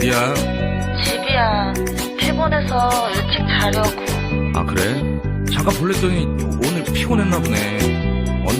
어디야? 집이야. 피곤해서 일찍 자려고. 아 그래? 잠깐 볼랬더니 오늘 피곤했나 보네. 얼른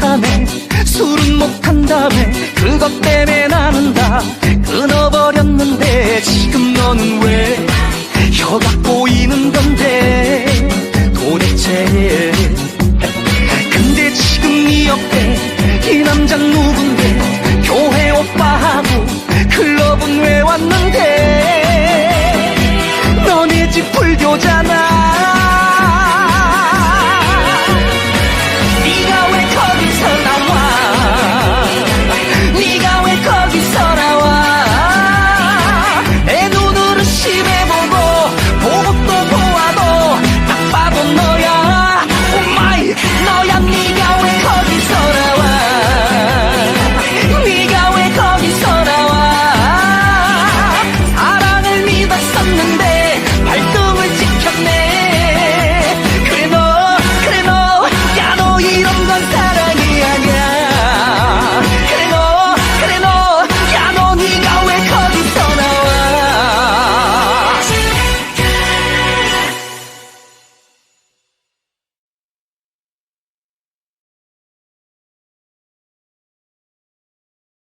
싫다며 술은 못한다며 그것 때문에